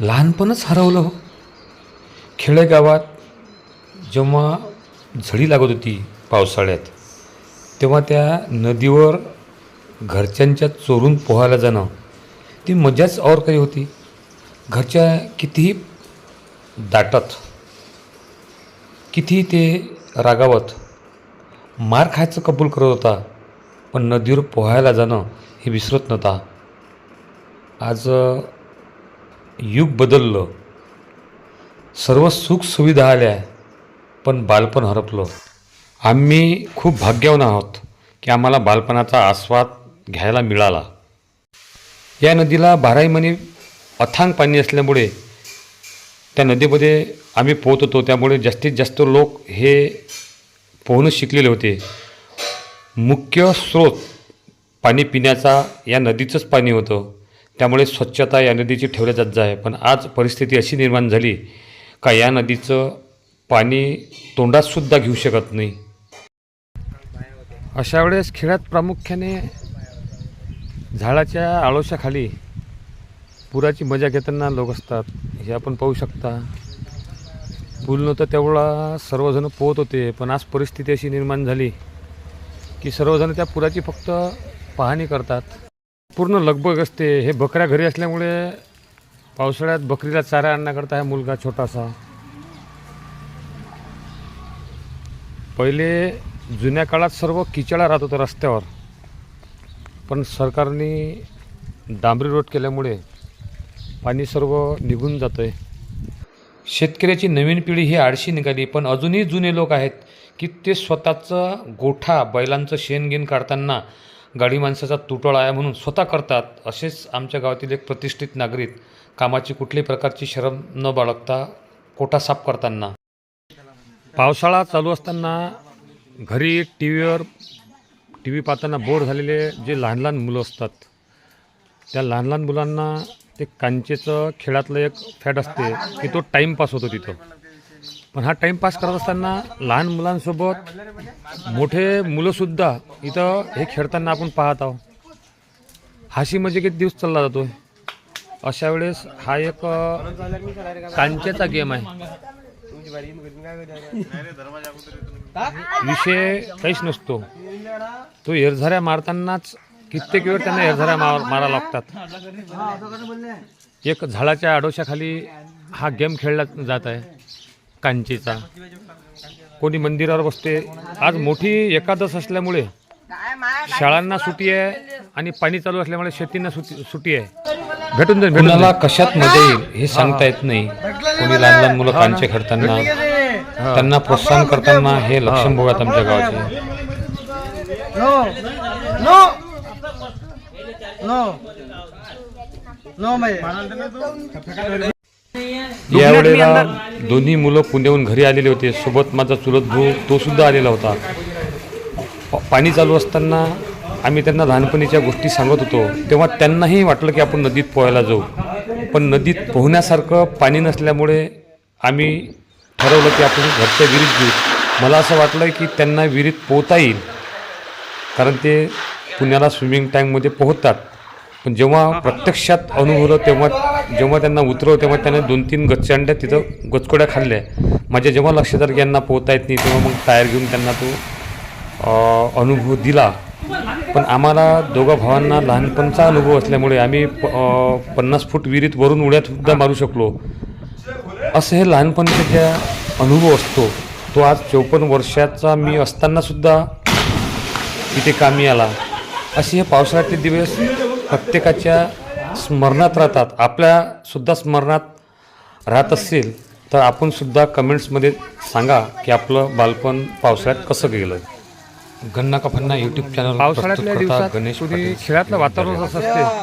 लहानपणच हरवलं हो. खेडेगावात जेव्हा झडी लागत होती पावसाळ्यात तेव्हा त्या नदीवर घरच्यांच्या चोरून पोहायला जाणं ती मजाच और काही होती. घरच्या कितीही दाटत कितीही ते रागावत मार खायचं कबूल करत होता पण नदीवर पोहायला जाणं हे विसरत नव्हता. आज युग बदललं. सर्व सुखसुविधा आल्या पण बालपण हरपलं. आम्ही खूप भाग्यवान आहोत की आम्हाला बालपणाचा आस्वाद घ्यायला मिळाला. या नदीला बाराही महिने अथांग पाणी असल्यामुळे त्या नदीमध्ये आम्ही पोहत होतो. त्यामुळे जास्तीत जास्त लोक हे पोहणं शिकलेले होते. मुख्य स्रोत पाणी पिण्याचा या नदीचंच पाणी होतं. त्यामुळे स्वच्छता या नदीची ठेवल्या जात आहे पण आज परिस्थिती अशी निर्माण झाली का या नदीचं पाणी तोंडातसुद्धा घेऊ शकत नाही. अशा वेळेस खेळात प्रामुख्याने झाडाच्या आळोशाखाली पुराची मजा घेताना लोक असतात. हे आपण पाहू शकता. पूल नव्हतं तेवढा सर्वजण पोहत होते. पण आज परिस्थिती अशी निर्माण झाली की सर्वजण त्या पुराची फक्त पाहणी करतात. पूर्ण लगबग असते. हे बकऱ्या घरी असल्यामुळे पावसाळ्यात बकरीला चारा आणण्याकरता हा मुलगा छोटासा. पहिले जुन्या काळात सर्व किचडा राहत होता रस्त्यावर. पण सरकारने डांबरी रोड केल्यामुळे पाणी सर्व निघून जातं आहे शेतकऱ्याची नवीन पिढी ही आळशी निघाली पण अजूनही जुने लोक आहेत की ते स्वतःचा गोठा बैलांचं शेण घेण काढताना गाडी माणसाचा तुटळ आहे म्हणून स्वतः करतात. असेच आमच्या गावातील एक प्रतिष्ठित नागरिक कामाची कुठल्याही प्रकारची शरम न बाळगता कोठा साफ करताना. पावसाळा चालू असताना घरी टी व्हीवर टी व्ही पाहताना बोर झालेले जे लहान लहान मुलं असतात. त्या लहान लहान मुलांना ते कांचेचं खेळातलं एक फॅट असते की तो टाईमपास होतो तिथं. पण हा टाईमपास करत असताना लहान मुलांसोबत मोठे मुलंसुद्धा इथं हे खेळताना आपण पाहत आहोत. हाशी म्हणजे किती दिवस चालला जातो अशा वेळेस हा एक कांचेचा गेम आहे. विषय काहीच नसतो. तो एरझाऱ्या मारतानाच कित्येक वेळ त्यांना एरझाऱ्या मार मारा लागतात. एक झाडाच्या आडोशाखाली हा गेम खेळला जात आहे. कांचीचा. कोणी मंदिरावर बसते. आज मोठी एकादश असल्यामुळे शाळांना सुटी आहे आणि पाणी चालू असल्यामुळे शेतींना सुटी सुटी आहे. भेटून जाईल कुणाला कशात मजा येईल हे सांगता येत नाही. कोणी लहान लहान मुलं कांचे खेळताना त्यांना प्रोत्साहन करताना हे लक्षण बघत आमच्या गावाचे. no, भाई. यावेळेला दोन्ही मुलं पुण्याहून घरी आलेले होते. सोबत माझा चुलत भाऊ तो सुद्धा आलेला होता. पाणी चालू असताना आम्ही त्यांना लहानपणीच्या गोष्टी सांगत होतो. तेव्हा त्यांनाही वाटलं की आपण नदीत पोहायला जाऊ. पण नदीत पोहण्यासारखं पाणी नसल्यामुळे आम्ही ठरवलं की आपण घरच्या विहिरीत घेऊ मला असं वाटलं की त्यांना विहिरीत पोहता येईल. कारण ते पुण्याला स्विमिंग टँकमध्ये पोहतात. पण जेव्हा प्रत्यक्षात अनुभवलं तेव्हा जेव्हा त्यांना उतरवलं तेव्हा त्याने दोन तीन गच्चंड्या तिथं गचकोड्या खाल्ल्या. माझ्या जेव्हा लक्षात आलं की यांना पोहता येत नाही तेव्हा मग टायर घेऊन त्यांना तो अनुभव दिला. पण आम्हाला दोघा भावांना लहानपणचा अनुभव असल्यामुळे आम्ही प- पन्नास फूट विहिरीत वरून उड्यातसुद्धा मारू शकलो. असं हे लहानपणीचा ज्या अनुभव असतो तो आज चौपन्न वर्षाचा मी असतानासुद्धा इथे कामी आला. असे हे पावसाळ्यातले दिवस प्रत्येकाच्या स्मरणात राहतात. आपल्यासुद्धा स्मरणात राहत असेल तर आपण सुद्धा कमेंट्समध्ये सांगा की आपलं बालपण पावसाळ्यात कसं गेलं. गन्ना का फन्ना यूट्यूब चॅनल पावसाळ्यातल्या दिवसात गणेश. खेळातलं वातावरण असं असते.